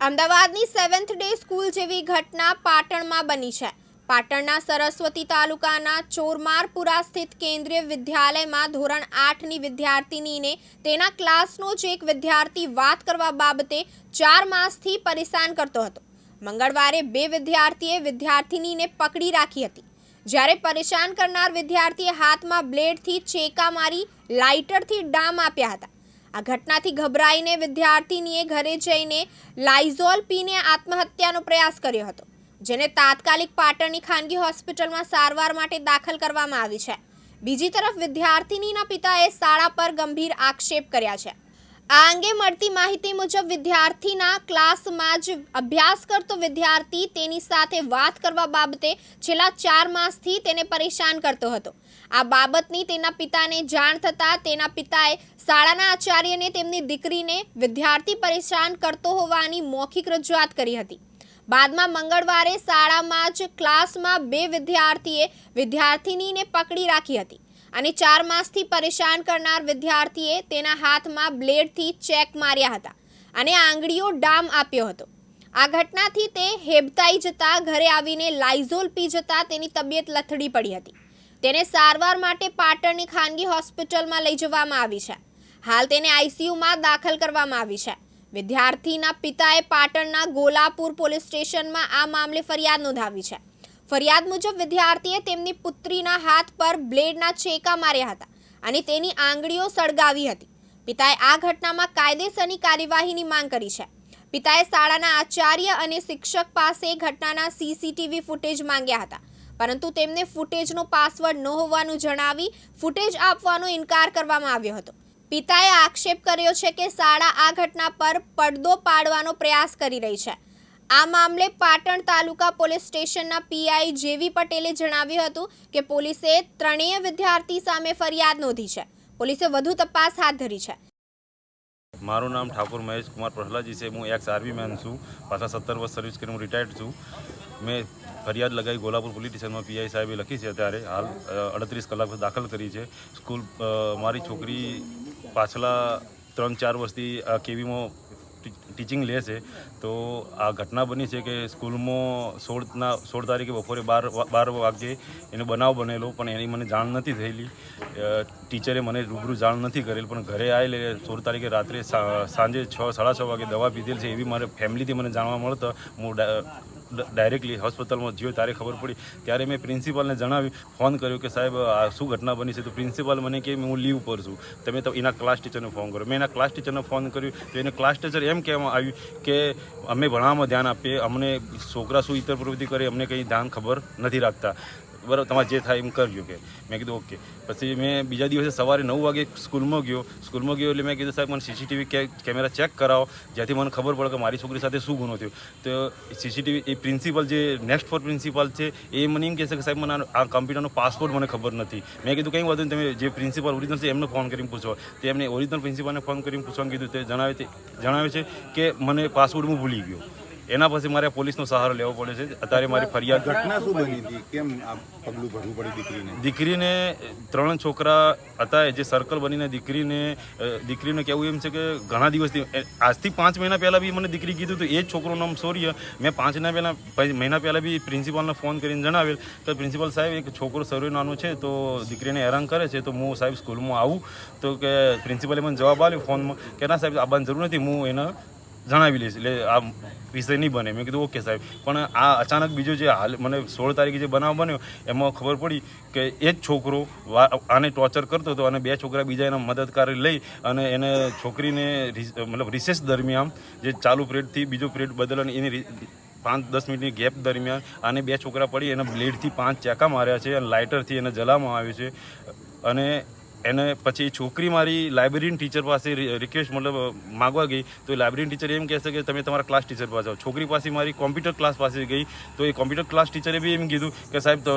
અમદાવાદની seventh day school જેવી ઘટના પાટણમાં બની છે. પાટણના સરસ્વતી તાલુકાના ચોરમારપુરા સ્થિત કેન્દ્રીય વિદ્યાલયમાં ધોરણ આઠની વિદ્યાર્થિનીને તેના ક્લાસનો જ એક વિદ્યાર્થી વાત કરવા બાબતે ચાર માસથી પરેશાન કરતો હતો. મંગળવારે બે વિદ્યાર્થીએ વિદ્યાર્થિનીને પકડી રાખી હતી. જ્યારે પરેશાન કરનાર વિદ્યાર્થીએ હાથમાં બ્લેડથી ચેકા મારી લાઇટરથી ડામ આપ્યા હતા. આ ઘટનાથી ગભરાઈને વિદ્યાર્થીનીએ ઘરે જઈને લાઇઝોલ પીને આત્મહત્યાનો પ્રયાસ કર્યો હતો, જેને તાત્કાલિક પાટણની ખાનગી હોસ્પિટલમાં સારવાર માટે દાખલ કરવામાં આવી છે. બીજી તરફ વિદ્યાર્થિનીના પિતાએ શાળા પર ગંભીર આક્ષેપ કર્યા છે. આ અંગે મળતી માહિતી મુજબ વિદ્યાર્થીના ક્લાસમાં જ અભ્યાસ કરતો વિદ્યાર્થી તેની સાથે વાત કરવા બાબતે છેલ્લા ચાર માસથી તેને પરેશાન કરતો હતો. આ બાબતની તેના પિતાને જાણ થતાં તેના પિતાએ શાળાના આચાર્યને તેમની દીકરીને વિદ્યાર્થી પરેશાન કરતો હોવાની મૌખિક રજૂઆત કરી હતી. બાદમાં મંગળવારે શાળામાં જ ક્લાસમાં બે વિદ્યાર્થીએ વિદ્યાર્થિનીને પકડી રાખી હતી. અને ચાર માસથી પરેશાન કરનાર વિદ્યાર્થીએ તેના હાથમાં બ્લેડથી ચેક માર્યા હતા અને આંગળીઓ ડામ આપ્યો હતો. આ ઘટનાથી તે હેબતાઈ જતા, ઘરે આવીને લાઇઝોલ પી જતા તેની તબિયત લથડી પડી હતી. તેને સારવાર માટે પાટણની ખાનગી હોસ્પિટલમાં લઈ જવામાં આવી છે. હાલ તેને આઈસીયુમાં દાખલ કરવામાં આવી છે. વિદ્યાર્થીના પિતાએ પાટણના ગોલાપુર પોલીસ સ્ટેશનમાં આ મામલે ફરિયાદ નોંધાવી છે. ફરિયાદ મુજબ વિદ્યાર્થીએ તેમની પુત્રીના હાથ પર બ્લેડના ચેકા માર્યા હતા અને તેની આંગળીઓ સળગાવી હતી. પિતાએ આ ઘટનામાં કાયદેસરની કાર્યવાહીની માંગ કરી છે. પિતાએ શાળાના આચાર્ય અને શિક્ષક પાસે ઘટનાના સીસીટીવી ફૂટેજ માંગ્યા હતા, પરંતુ તેમને ફૂટેજનો પાસવર્ડ ન હોવાનું જણાવી ફૂટેજ આપવાનો ઇનકાર કરવામાં આવ્યો હતો. પિતાએ આક્ષેપ કર્યો છે કે શાળા આ ઘટના પર પડદો પાડવાનો પ્રયાસ કરી રહી છે. આ મામલે પાટણ તાલુકા પોલીસ સ્ટેશનના પીઆઈ જેવી પટેલે જણાવ્યું હતું કે પોલીસે ત્રણેય વિદ્યાર્થી સામે ફરિયાદ નોંધી છે. પોલીસે વધુ તપાસ હાથ ધરી છે. મારું નામ ઠાકોર મહેશ કુમાર પ્રહલાદજી છે. હું એક્સ આર્મી મેન છું. પાછા સત્તર વર્ષ સર્વિસ કરીને હું રિટાયર્ડ છું. મેં ફરિયાદ લગાવી ગોલાપુર પોલીસ સ્ટેશનમાં પીઆઈ સાહેબે લખી છે ત્યારે હાલ અડત્રીસ કલાક દાખલ કરી છે. સ્કૂલ મારી છોકરી પાછલા ત્રણ ચાર વર્ષથી કેવીમાં ટીચિંગ લે છે, તો આ ઘટના બની છે કે સ્કૂલમાં સોળના, સોળ તારીખે બપોરે બાર બાર વાગ્યે એનો બનાવ બનેલો, પણ એની મને જાણ નથી થયેલી. ટીચરે મને રૂબરૂ જાણ નથી કરેલ, પણ ઘરે આવેલી સોળ તારીખે રાત્રે સાંજે છ, સાડા છ વાગે દવા પીધેલ છે, એવી મારે ફેમિલીથી મને જાણવા મળતા, હું ડાયરેક્ટલી હોસ્પિટલમાં જ્યો ત્યારે ખબર પડી, ત્યારે મેં પ્રિન્સિપાલને જણાવ્યું ફોન કર્યો કે સાહેબ, આ શું ઘટના બની છે? તો પ્રિન્સિપાલ મને કે, હું લીવ પર છું. તમે તો એના ક્લાસ ટીચરને ફોન કર્યો મેં એના ક્લાસ ટીચરને ફોન કર્યું, તો એને ક્લાસ ટીચર એમ કહેવામાં આવ્યું કે, અમે ભણવામાં ધ્યાન આપીએ, અમને છોકરા શું ઇતર પ્રવૃત્તિ કરે, અમને કંઈ ધ્યાન ખબર નથી રાખતા. બરાબર, તમારે જે થાય એમ કરજો કે. મેં કીધું, ઓકે. પછી મેં બીજા દિવસે સવારે નવ વાગે સ્કૂલમાં ગયો. સ્કૂલમાં ગયો એટલે મેં કીધું, સાહેબ, મને સીસીટીવી કેમેરા ચેક કરાવો. જેથી મને ખબર પડે કે મારી છોકરી સાથે શું ગુનો થયો. તો સીસીટીવી એ પ્રિન્સિપલ જે નેક્સ્ટ ફોર પ્રિન્સિપાલ છે, એ મને એમ કહેશે કે, સાહેબ, મને આ- કમ્પ્યુટરનો પાસપોર્ટ મને ખબર નથી. મેં કીધું, કંઈ વાંધો તમે જે પ્રિન્સિપલ ઓરિજિનલ છે, એમને ફોન કરીને પૂછો. તો એમને ઓરિજિનલ પ્રિન્સિપલને ફોન કરીને પૂછવાનું કીધું. તે જણાવે જણાવે છે કે મને પાસપોર્ટ હું ભૂલી ગયો. એના પછી મારે પોલીસનો સહારો લેવો પડે છે. અત્યારે મારી ફરિયાદ ઘટના શું બની હતી? કેમ આ પગલું ભરવું પડ્યું દીકરીને? દીકરીને ત્રણ છોકરા હતા જે સર્કલ બનીને દીકરીને દીકરીને કહેવું એમ છે કે ઘણા દિવસથી આજથી પાંચ મહિના પહેલાં બી મને દીકરી કીધું તો એ જ છોકરું નામ સૌર્ય મેં પાંચ મહિના પહેલાં મહિના પહેલાં બી પ્રિન્સિપાલને ફોન કરીને જણાવેલ કે પ્રિન્સિપાલ સાહેબ એક છોકરો સૌર્ય નાનો છે તો દીકરીને હેરાન કરે છે તો હું સાહેબ સ્કૂલમાં આવું. તો કે પ્રિન્સિપાલે મને જવાબ આવ્યો ફોનમાં કે ના સાહેબ આવવાની જરૂર નથી હું એને જણાવી લઈશ એટલે આ વિષય નહીં બને. મેં કીધું, ઓકે સાહેબ. પણ આ અચાનક બીજો જે હાલ મને સોળ તારીખે જે બનાવ બન્યો, એમાં ખબર પડી કે એ જ છોકરો આને ટોર્ચર કરતો હતો અને બે છોકરા બીજા એના મદદકાર લઈ અને એને છોકરીને મતલબ રિસેસ દરમિયાન જે ચાલુ પીરિયડથી બીજો પીરિયડ અને એની પાંચ દસ મિનિટની ગેપ દરમિયાન આને બે છોકરા પડી, એને બ્લેડથી પાંચ ચેકા માર્યા છે અને લાઇટરથી એને જલામાં આવ્યું છે. અને એને પછી છોકરી મારી લાઇબ્રેરીની ટીચર પાસે રિક્વેસ્ટ મતલબ માગવા ગઈ, તો એ લાઇબ્રેરીની ટીચર એમ કહેશે કે તમે તમારા ક્લાસ ટીચર પાસે આવો. છોકરી પાસે મારી કોમ્પ્યુટર ક્લાસ પાસે ગઈ, તો એ કોમ્પ્યુટર ક્લાસ ટીચરે બી એમ કીધું કે સાહેબ, તો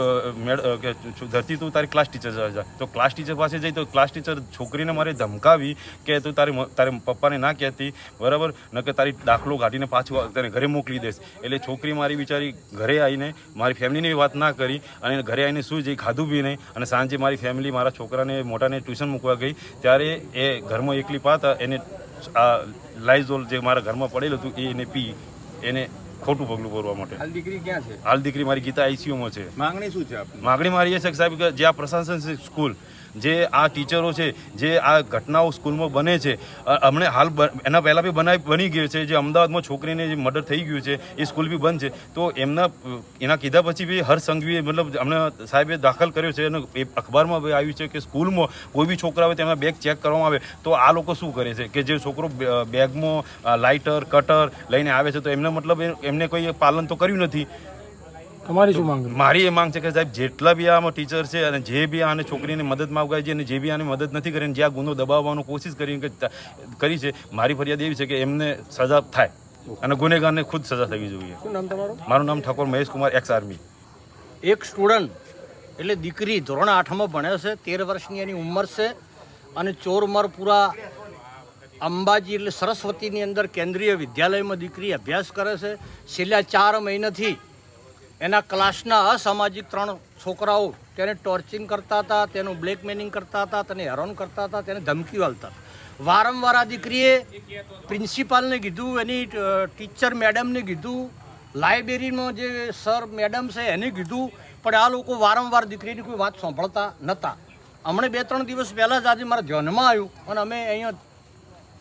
ધરતી તું તારી ક્લાસ ટીચર જા. તો ક્લાસ ટીચર પાસે જઈ, તો ક્લાસ ટીચર છોકરીને મારે ધમકાવી કે તું તારી તારે પપ્પાને ના કહેતી, બરાબર? ન કે તારી દાખલો કાઢીને પાછું તને ઘરે મોકલી દેશ એટલે છોકરી મારી બિચારી ઘરે આવીને મારી ફેમિલીની વાત ના કરી અને ઘરે આવીને શું જઈ ખાધું બી નહીં અને સાંજે મારી ફેમિલી મારા છોકરાને મોટાને ટ્યુશન મૂકવા ગઈ. ત્યારે એ ઘરમાં એકલી પાતા એને આ લાઇઝોલ જે મારા ઘરમાં પડેલું હતું એ એને પી એને ખોટું પગલું ભરવા માટે. હાલ દીકરી ક્યાં છે? હાલ દીકરી મારી ગીતા આઈસીયુમાં છે. માંગણી શું છે માંગણી મારી એ છે સાહેબ કે જે આ પ્રશાસન છે સ્કૂલ જે આ ટીચરો છે, જે આ ઘટનાઓ સ્કૂલમાં બને છે હમણે હાલ એના પહેલાં બી બનાવી બની ગયું છે, જે અમદાવાદમાં છોકરીને જે મર્ડર થઈ ગયું છે, એ સ્કૂલ બી બંધ છે. તો એમના, એના કીધા પછી બી હર મતલબ અમને સાહેબે દાખલ કર્યો છે અને એ અખબારમાં બી આવ્યું છે કે સ્કૂલમાં કોઈ બી છોકરા આવે તેમના બેગ ચેક કરવામાં આવે તો આ લોકો શું કરે છે? કે જે છોકરો બેગમાં લાઇટર, કટર લઈને આવે છે તો એમને મતલબ એમને કોઈ પાલન તો કર્યું નથી. તમારી શું માંગ મારી એ માંગ છે કે સાહેબ જેટલા બી આમાં ટીચર છે અને જે બી આને છોકરીને મદદ માંગવાય છે અને જે બી આને મદદ નથી કરીને જે આ ગુનો દબાવવાનો કોશિશ કરીને કરી છે મારી ફરિયાદ એવી છે કે એમને સજા થાય અને ગુનેગારને ખુદ સજા થવી જોઈએ. શું નામ તમારું? મારું નામ ઠાકોર મહેશ કુમાર એક્સ આર્મી એક સ્ટુડન્ટ એટલે દીકરી ધોરણ આઠમાં ભણે છે તેર વર્ષની એની ઉંમર છે અને ચોરમરપુરા અંબાજી એટલે સરસ્વતીની અંદર કેન્દ્રીય વિદ્યાલયમાં દીકરી અભ્યાસ કરે છે. છેલ્લા ચાર મહિનાથી એના ક્લાસના અસામાજિક ત્રણ છોકરાઓ તેને ટોર્ચિંગ કરતા હતા, તેનું બ્લેકમેલિંગ કરતા હતા, તેને હેરાન કરતા હતા, તેને ધમકીઓ આલતા વારંવાર આ દીકરીએ પ્રિન્સિપાલને કીધું, એની ટીચર મેડમને કીધું લાઇબ્રેરીમાં જે સર મેડમ છે એને કીધું, પણ આ લોકો વારંવાર દીકરીની કોઈ વાત સાંભળતા નહોતા હમણાં બે ત્રણ દિવસ પહેલાં જ આજે મારા ધ્યાનમાં આવ્યું અને અમે અહીંયા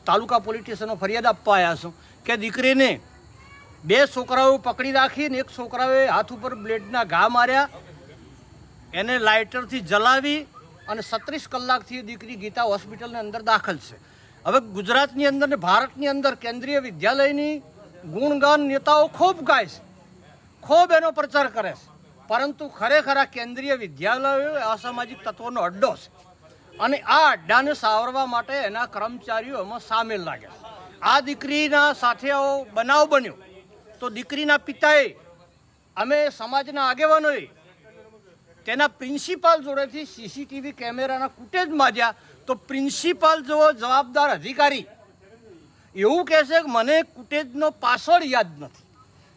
તાલુકા પોલીસ સ્ટેશનમાં ફરિયાદ આપવા આવ્યા છું કે દીકરીને બે છોકરાઓ પકડી રાખીને એક છોકરાઓએ હાથ ઉપર બ્લેડના ઘા માર્યા. એને લાઇટરથી જલાવી અને સત્રીસ કલાકથી દીકરી ગીતા હોસ્પિટલની અંદર દાખલ છે. હવે ગુજરાતની અંદર ને ભારતની અંદર કેન્દ્રીય વિદ્યાલયની ગુણગાન નેતાઓ ખૂબ ગાય છે. ખૂબ એનો પ્રચાર કરે છે. પરંતુ ખરેખર આ કેન્દ્રીય વિદ્યાલયો અસામાજિક તત્વોનો અડ્ડો છે. અને આ અડ્ડાને સાવરવા માટે એના કર્મચારીઓ એમાં સામેલ લાગ્યા આ દીકરીના સાથે આવો બનાવ બન્યો. તો દીકરીના પિતાએ અમે સમાજના આગેવાનોએ તેના પ્રિન્સિપાલ જોડેથી સીસીટીવી કેમેરાના ફૂટેજ માજ્યા તો પ્રિન્સિપાલ જો જવાબદાર અધિકારી એવું કહેશે કે મને ફૂટેજનો પાસવર્ડ યાદ નથી.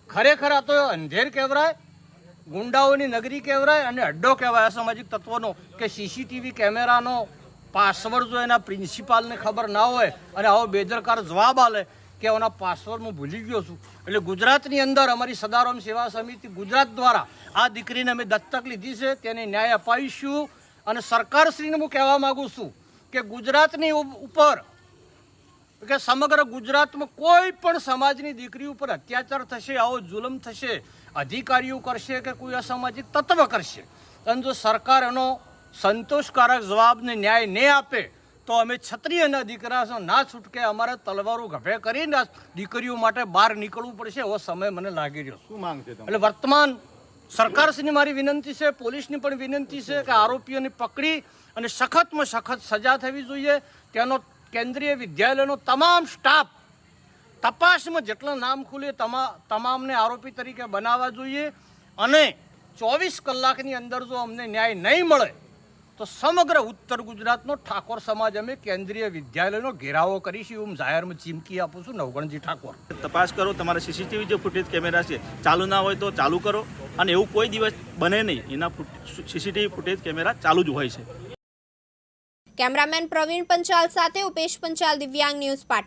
ખરેખર આ તો અંધેર કહેવરાય, ગુંડાઓની નગરી કહેવરાય અને અડ્ડો કહેવાય અસામાજિક તત્વોનો કે સીસીટીવી કેમેરાનો પાસવર્ડ જો એના પ્રિન્સિપાલને ખબર ના હોય અને આવો બેદરકાર જવાબ આલે કે એના પાસવર્ડ હું ભૂલી ગયો છું. એટલે ગુજરાતની અંદર અમારી સદારામ સેવા સમિતિ ગુજરાત દ્વારા આ દીકરીને અમે દત્તક લીધી છે, તેને ન્યાય અપાવીશું. અને સરકારશ્રીને હું કહેવા માગું છું કે ગુજરાતની ઉપર, કે સમગ્ર ગુજરાતમાં કોઈ પણ સમાજની દીકરી ઉપર અત્યાચાર થશે, આવો જુલમ થશે, અધિકારીઓ કરશે કે કોઈ અસામાજિક તત્વ કરશે અને જો સરકાર એનો સંતોષકારક જવાબને ન્યાય નહીં આપે તો અમે ક્ષત્રિયના દીકરા છો ના છૂટકે અમારે તલવારો ગભે કરીને દીકરીઓ માટે બહાર નીકળવું પડશે એવો સમય મને લાગી રહ્યો શું માંગ છે એટલે વર્તમાન સરકારશ્રીની મારી વિનંતી છે પોલીસની પણ વિનંતી છે કે આરોપીઓને પકડી અને સખતમાં સખત સજા થવી જોઈએ. તેનો કેન્દ્રીય વિદ્યાલયનો તમામ સ્ટાફ તપાસમાં જેટલા નામ ખુલે તમા તમામને આરોપી તરીકે બનાવવા જોઈએ. અને ચોવીસ કલાકની અંદર જો અમને ન્યાય નહીં મળે તો સમગ્ર ઉત્તર ગુજરાતનો ઠાકોર સમાજ અમે કેન્દ્રીય વિદ્યાલયનો ઘેરાવો કરીશું હું જાહેરમાં ચીમકી આપું છું નવગણજી ઠાકોર. તપાસ કરો તમારા સીસીટીવી જે ફૂટેજ કેમેરા છે ચાલુ ના હોય તો ચાલુ કરો અને એવું કોઈ દિવસ બને નહીં. એના સીસીટીવી ફૂટેજ કેમેરા ચાલુ જ હોય છે. કેમેરામેન પ્રવીણ પંચાલ સાથે ઉપેશ પંચાલ દિવ્યાંગ ન્યૂઝ પાટણ.